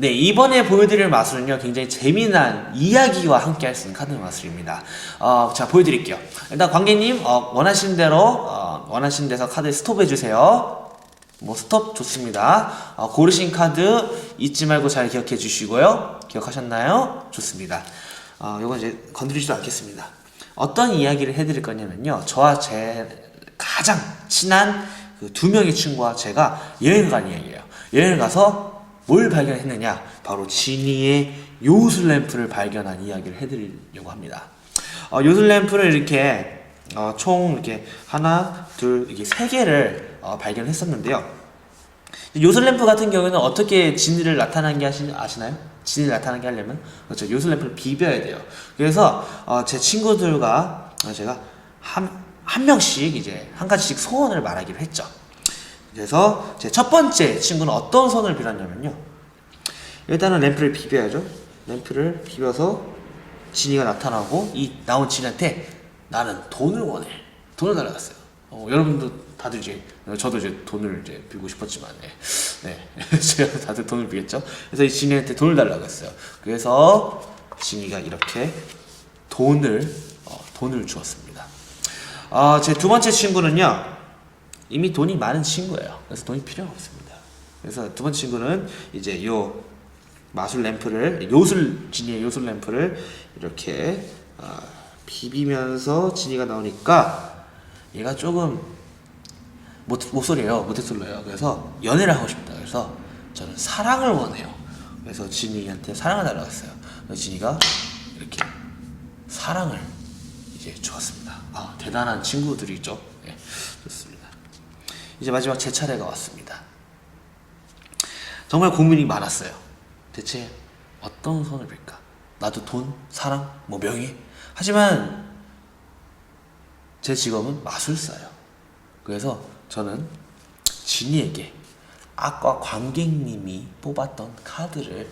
네, 이번에 보여드릴 마술은요, 굉장히 재미난 이야기와 함께 할 수 있는 카드 마술입니다. 어, 자, 보여드릴게요. 일단 관계님, 어, 원하시는 대로, 어, 원하시는 데서 카드 스톱해주세요. 뭐, 스톱 좋습니다. 어, 고르신 카드 잊지 말고 잘 기억해 주시고요. 기억하셨나요? 좋습니다. 어, 요건 이제 건드리지도 않겠습니다. 어떤 이야기를 해드릴 거냐면요. 저와 제 가장 친한 그 두 명의 친구와 제가 여행을 간 이야기예요. 여행을 가서 뭘 발견했느냐? 바로 지니의 요술램프를 발견한 이야기를 해드리려고 합니다. 어, 요술램프를 이렇게 어, 총 이렇게 하나, 둘, 이게 세 개를 어, 발견했었는데요. 요술램프 같은 경우에는 어떻게 진리를 나타나게 하시, 아시나요? 진리를 나타나게 하려면 그렇죠. 요술램프를 비벼야 돼요. 그래서 어, 제 친구들과 어, 제가 한, 한 명씩 이제 한 가지씩 소원을 말하기로 했죠. 그래서 제 첫 번째 친구는 어떤 소원을 빌었냐면요. 일단은 램프를 비벼야죠. 램프를 비벼서 진이가 나타나고 이 나온 진한테 나는 돈을 원해. 돈을 달라갔어요. 어, 여러분도 다들 이제 저도 이제 돈을 이제 빌고 싶었지만 네, 네. 제가 다들 돈을 빌겠죠. 그래서 이 진이한테 돈을 달라고 했어요. 그래서 진이가 이렇게 돈을 어, 돈을 주었습니다. 아, 제 두 번째 친구는요. 이미 돈이 많은 친구예요. 그래서 돈이 필요가 없습니다. 그래서 두 번째 친구는 이제 요 마술 램프를 요술 진이의 요술 램프를 이렇게 아, 비비면서 진이가 나오니까 얘가 조금 못 목소리예요 모태솔로예요. 그래서 연애를 하고 싶다. 그래서 저는 사랑을 원해요. 그래서 진이한테 사랑을 달라고 했어요. 그래서 진이가 이렇게 사랑을 이제 주었습니다. 아 대단한 친구들이죠. 네, 좋습니다. 이제 마지막 제 차례가 왔습니다. 정말 고민이 많았어요. 대체 어떤 손을 빌까? 나도 돈, 사랑, 뭐 명예. 하지만 제 직업은 마술사예요. 그래서 저는 진이에게 아까 관객님이 뽑았던 카드를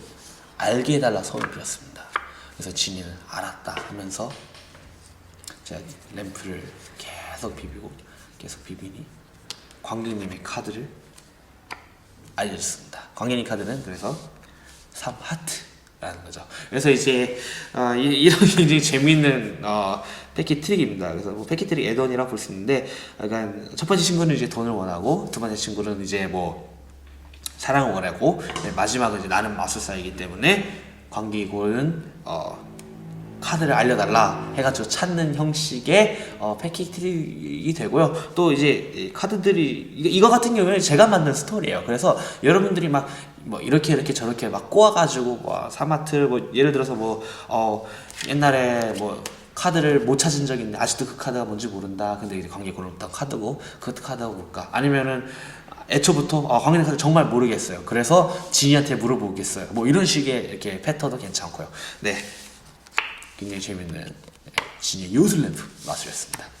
알게 해달라 손을 빌었습니다. 그래서 진이는 알았다 하면서 제가 램프를 계속 비비고 계속 비비니 관객님의 카드를 알려줬습니다. 관객님 카드는 그래서 3 하트라는 거죠. 그래서 이제 어, 이, 이런 굉장히 재밌는 어, 패키 트릭입니다. 그래서 뭐 패키 트릭 애드온이라고 볼 수 있는데 약간 첫 번째 친구는 이제 돈을 원하고 두 번째 친구는 이제 뭐 사랑을 원하고 네, 마지막은 이제 나는 마술사이기 때문에 관객은 어, 카드를 알려달라 해가지고 찾는 형식의 어, 패키 트릭이 되고요. 또 이제 이 카드들이 이거, 같은 경우에는 제가 만든 스토리예요. 그래서 여러분들이 막 뭐 이렇게 이렇게 저렇게 막 꼬아가지고 뭐 사마트 뭐 예를 들어서 뭐 어, 옛날에 뭐 카드를 못 찾은 적 있는데 아직도 그 카드가 뭔지 모른다. 근데 이제 관계 걸었던 카드고 그 카드가 뭘까? 아니면은 애초부터 어, 관계 카드 정말 모르겠어요. 그래서 진이한테 물어보겠어요. 뭐 이런 식의 이렇게 패턴도 괜찮고요. 네. 굉장히 재밌는 진의 요술 램프 마술이었습니다.